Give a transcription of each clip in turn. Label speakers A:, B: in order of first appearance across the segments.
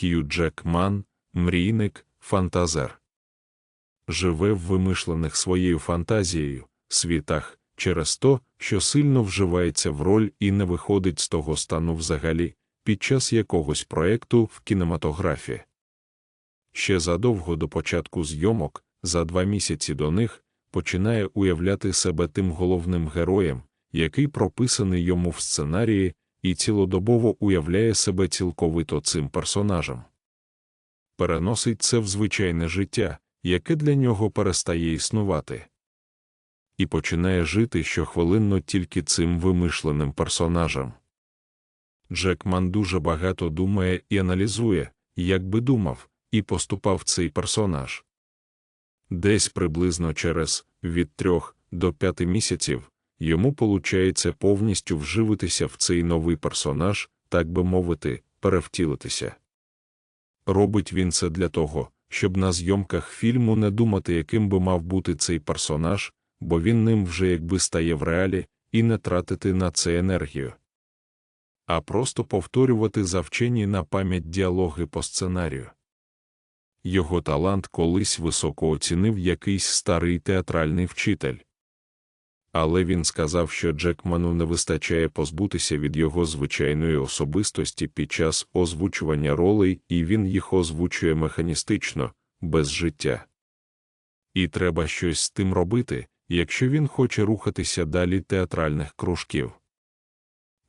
A: Хью Джекман, мрійник, фантазер. Живе в вимишлених своєю фантазією, світах, через то, що сильно вживається в роль і не виходить з того стану взагалі, під час якогось проекту в кінематографі. Ще задовго до початку зйомок, за два місяці до них, починає уявляти себе тим головним героєм, який прописаний йому в сценарії, і цілодобово уявляє себе цілковито цим персонажем. Переносить це в звичайне життя, яке для нього перестає існувати, і починає жити щохвилинно тільки цим вимишленим персонажем. Джекман дуже багато думає і аналізує, як би думав, і поступав цей персонаж. Десь приблизно через від трьох до п'яти місяців йому получається повністю вживитися в цей новий персонаж, так би мовити, перевтілитися. Робить він це для того, щоб на зйомках фільму не думати, яким би мав бути цей персонаж, бо він ним вже якби стає в реалі, і не тратити на це енергію. А просто повторювати завчені на пам'ять діалоги по сценарію. Його талант колись високо оцінив якийсь старий театральний вчитель. Але він сказав, що Джекману не вистачає позбутися від його звичайної особистості під час озвучування ролей, і він їх озвучує механістично, без життя. І треба щось з тим робити, якщо він хоче рухатися далі театральних кружків.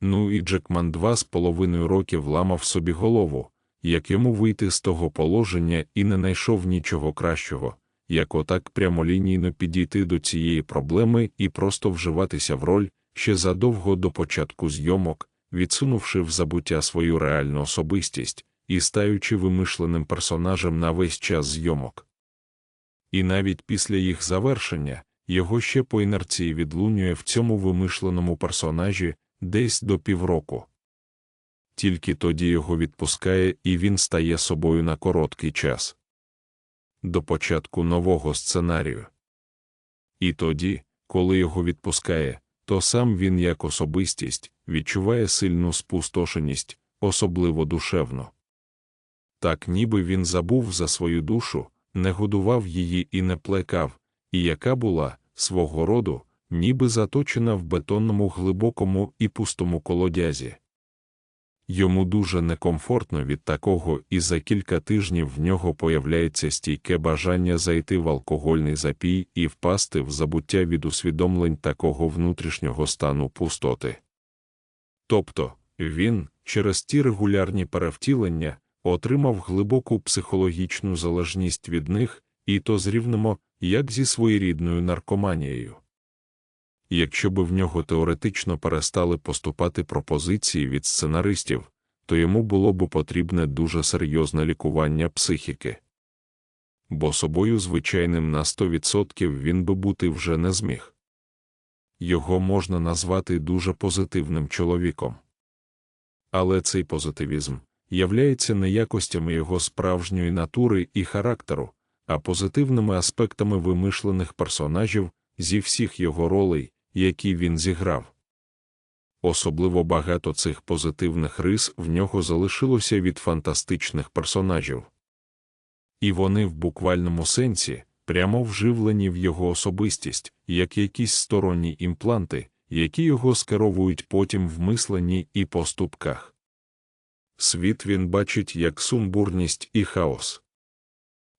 A: Ну і Джекман два з половиною років ламав собі голову, як йому вийти з того положення і не знайшов нічого кращого, як отак прямолінійно підійти до цієї проблеми і просто вживатися в роль ще задовго до початку зйомок, відсунувши в забуття свою реальну особистість і стаючи вимишленим персонажем на весь час зйомок. І навіть після їх завершення його ще по інерції відлунює в цьому вимишленому персонажі десь до півроку. Тільки тоді його відпускає і він стає собою на короткий час до початку нового сценарію. І тоді, коли його відпускає, то сам він як особистість відчуває сильну спустошеність, особливо душевно. Так ніби він забув за свою душу, не годував її і не плекав, і яка була, свого роду, ніби заточена в бетонному глибокому і пустому колодязі. Йому дуже некомфортно від такого, і за кілька тижнів в нього появляється стійке бажання зайти в алкогольний запій і впасти в забуття від усвідомлень такого внутрішнього стану пустоти. Тобто він, через ті регулярні перевтілення, отримав глибоку психологічну залежність від них, і то зрівнимо, як зі своєрідною наркоманією. Якщо би в нього теоретично перестали поступати пропозиції від сценаристів, то йому було б потрібне дуже серйозне лікування психіки. Бо собою звичайним на 100% він би бути вже не зміг. Його можна назвати дуже позитивним чоловіком. Але цей позитивізм являється не якостями його справжньої натури і характеру, а позитивними аспектами вимишлених персонажів зі всіх його ролей, які він зіграв. Особливо багато цих позитивних рис в нього залишилося від фантастичних персонажів. І вони в буквальному сенсі прямо вживлені в його особистість, як якісь сторонні імпланти, які його скеровують потім в мисленні і поступках. Світ він бачить як сумбурність і хаос.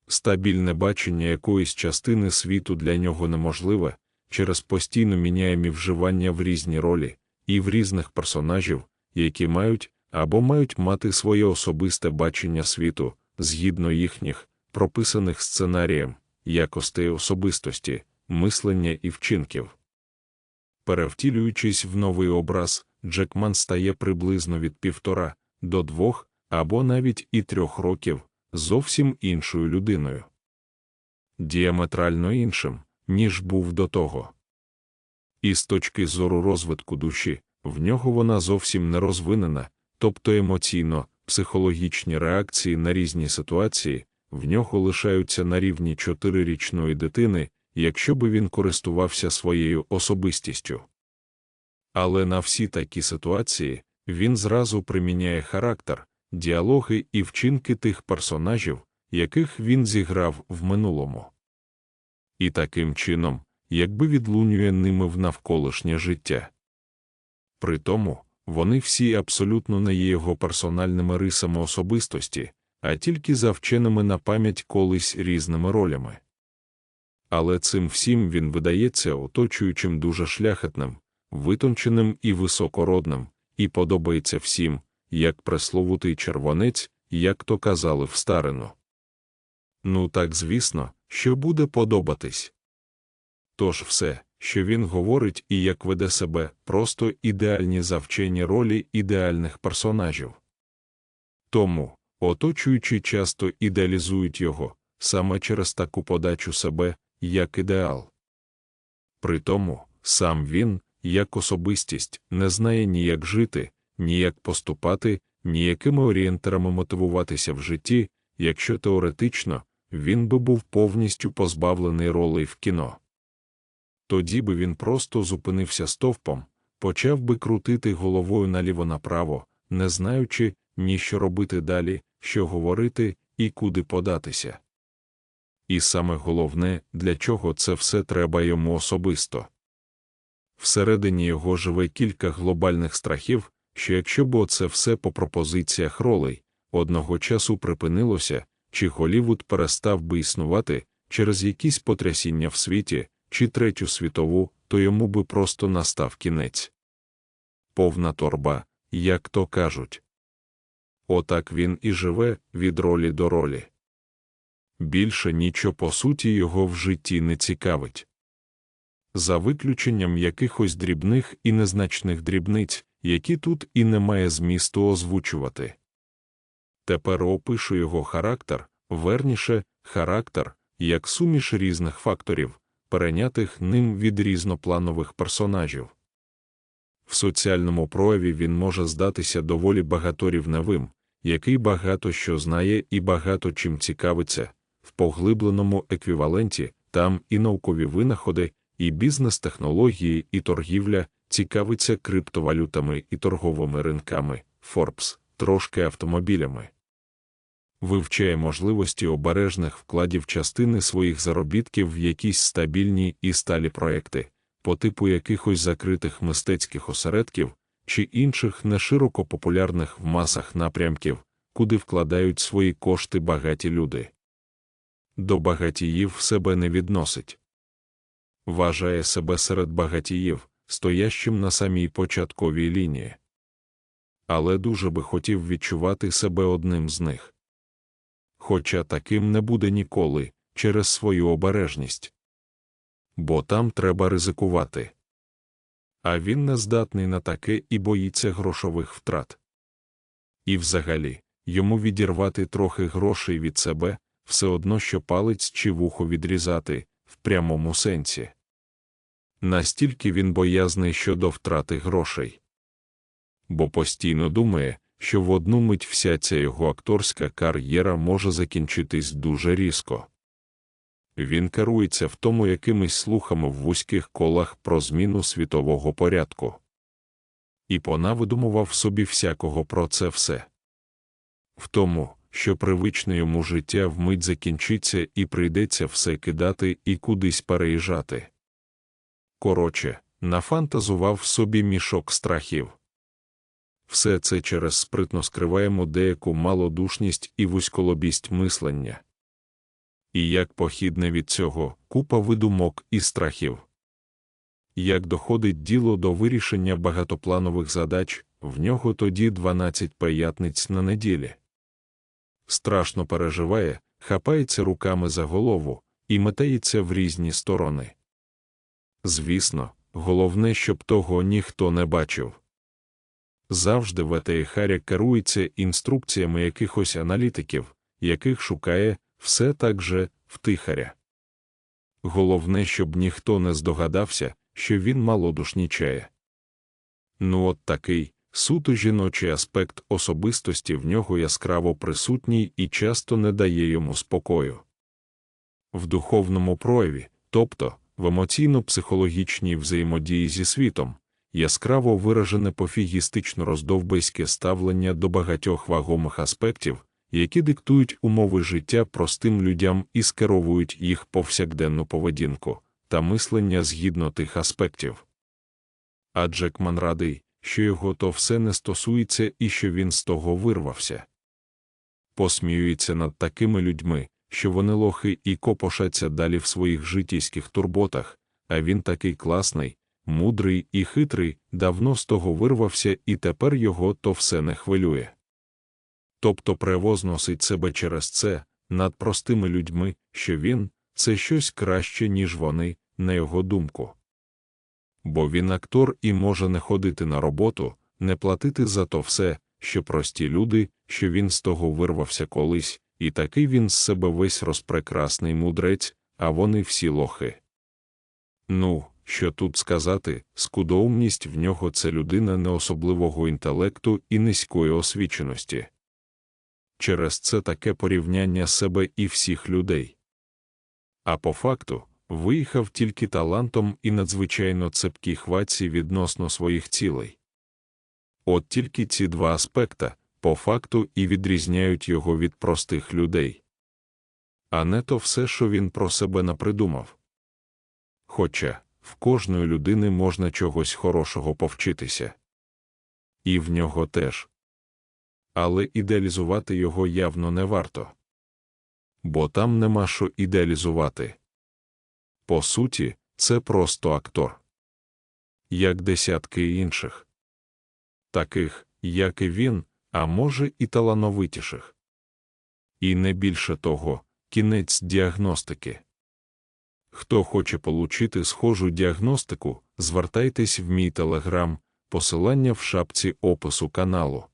A: Стабільне бачення якоїсь частини світу для нього неможливе, через постійно міняємі вживання в різні ролі і в різних персонажів, які мають або мають мати своє особисте бачення світу згідно їхніх, прописаних сценарієм, якостей особистості, мислення і вчинків. Перевтілюючись в новий образ, Джекман стає приблизно від півтора до двох або навіть і трьох років зовсім іншою людиною. Діаметрально іншим, ніж був до того. І з точки зору розвитку душі, в нього вона зовсім не розвинена, тобто емоційно, психологічні реакції на різні ситуації в нього лишаються на рівні чотирирічної дитини, якщо би він користувався своєю особистістю. Але на всі такі ситуації він зразу приміняє характер, діалоги і вчинки тих персонажів, яких він зіграв в минулому. І таким чином, якби відлунює ними в навколишнє життя. Притому, вони всі абсолютно не є його персональними рисами особистості, а тільки завченими на пам'ять колись різними ролями. Але цим всім він видається оточуючим дуже шляхетним, витонченим і високородним, і подобається всім, як пресловутий червонець, як то казали в старину. Ну так звісно, що буде подобатись. Тож все, що він говорить і як веде себе, просто ідеальні завчені ролі ідеальних персонажів. Тому, оточуючи часто ідеалізують його саме через таку подачу себе, як ідеал. Притому, сам він, як особистість, не знає ні як жити, ні як поступати, ніякими орієнтерами мотивуватися в житті, якщо теоретично він би був повністю позбавлений ролей в кіно. Тоді би він просто зупинився стовпом, почав би крутити головою наліво направо, не знаючи ні що робити далі, що говорити і куди податися. І саме головне, для чого це все треба йому особисто. Всередині його живе кілька глобальних страхів, що якщо б оце все по пропозиціях ролей одного часу припинилося, чи Голівуд перестав би існувати через якісь потрясіння в світі, чи третю світову, то йому би просто настав кінець. Повна торба, як то кажуть. Отак він і живе від ролі до ролі. Більше нічого по суті його в житті не цікавить. За виключенням якихось дрібних і незначних дрібниць, які тут і немає змісту озвучувати. Тепер опишу його характер, верніше, характер, як суміш різних факторів, перейнятих ним від різнопланових персонажів. В соціальному прояві він може здатися доволі багаторівневим, який багато що знає і багато чим цікавиться, в поглибленому еквіваленті там і наукові винаходи, і бізнес-технології, і торгівля цікавиться криптовалютами і торговими ринками, Forbes, трошки автомобілями. Вивчає можливості обережних вкладів частини своїх заробітків в якісь стабільні і сталі проекти, по типу якихось закритих мистецьких осередків чи інших нешироко популярних в масах напрямків, куди вкладають свої кошти багаті люди. До багатіїв себе не відносить. Вважає себе серед багатіїв, стоящим на самій початковій лінії. Але дуже би хотів відчувати себе одним з них. Хоча таким не буде ніколи через свою обережність. Бо там треба ризикувати. А він не здатний на таке і боїться грошових втрат. І взагалі, йому відірвати трохи грошей від себе все одно що палець чи вухо відрізати в прямому сенсі. Настільки він боязний щодо втрати грошей. Бо постійно думає, що в одну мить вся ця його акторська кар'єра може закінчитись дуже різко. Він керується в тому якимись слухами в вузьких колах про зміну світового порядку. І понавидумував собі всякого про це все. В тому, що привичне йому життя вмить закінчиться і прийдеться все кидати і кудись переїжджати. Коротше, нафантазував собі мішок страхів. Все це через спритно скриваємо деяку малодушність і вузьколобість мислення. І як похідне від цього купа видумок і страхів. Як доходить діло до вирішення багатопланових задач, в нього тоді 12 п'ятниць на неділі. Страшно переживає, хапається руками за голову і метається в різні сторони. Звісно, головне, щоб того ніхто не бачив. Завжди в Харя керується інструкціями якихось аналітиків, яких шукає все так же втихаря. Головне, щоб ніхто не здогадався, що він малодушнічає. Ну, от такий суто жіночий аспект особистості в нього яскраво присутній і часто не дає йому спокою. В духовному прояві, тобто в емоційно-психологічній взаємодії зі світом, яскраво виражене пофігістично роздовбейське ставлення до багатьох вагомих аспектів, які диктують умови життя простим людям і скеровують їх повсякденну поведінку та мислення згідно тих аспектів. А Джекман радий, що його то все не стосується і що він з того вирвався. Посміюється над такими людьми, що вони лохи і копошаться далі в своїх житійських турботах, а він такий класний, мудрий і хитрий, давно з того вирвався і тепер його то все не хвилює. Тобто превозносить себе через це над простими людьми, що він це щось краще, ніж вони, на його думку. Бо він актор і може не ходити на роботу, не платити за то все, що прості люди, що він з того вирвався колись, і такий він з себе весь розпрекрасний мудрець, а вони всі лохи. Ну, що тут сказати, скудоумність в нього це людина неособливого інтелекту і низької освіченості. Через це таке порівняння себе і всіх людей. А по факту, виїхав тільки талантом і надзвичайно цепкій хватці відносно своїх цілей. От тільки ці два аспекта, по факту, і відрізняють його від простих людей. А не то все, що він про себе напридумав. Хоча в кожної людини можна чогось хорошого повчитися. І в нього теж. Але ідеалізувати його явно не варто. Бо там нема що ідеалізувати. По суті, це просто актор. Як десятки інших. Таких, як і він, а може, і талановитіших. І не більше того, кінець діагностики. Хто хоче получити схожу діагностику, звертайтесь в мій телеграм, посилання в шапці опису каналу.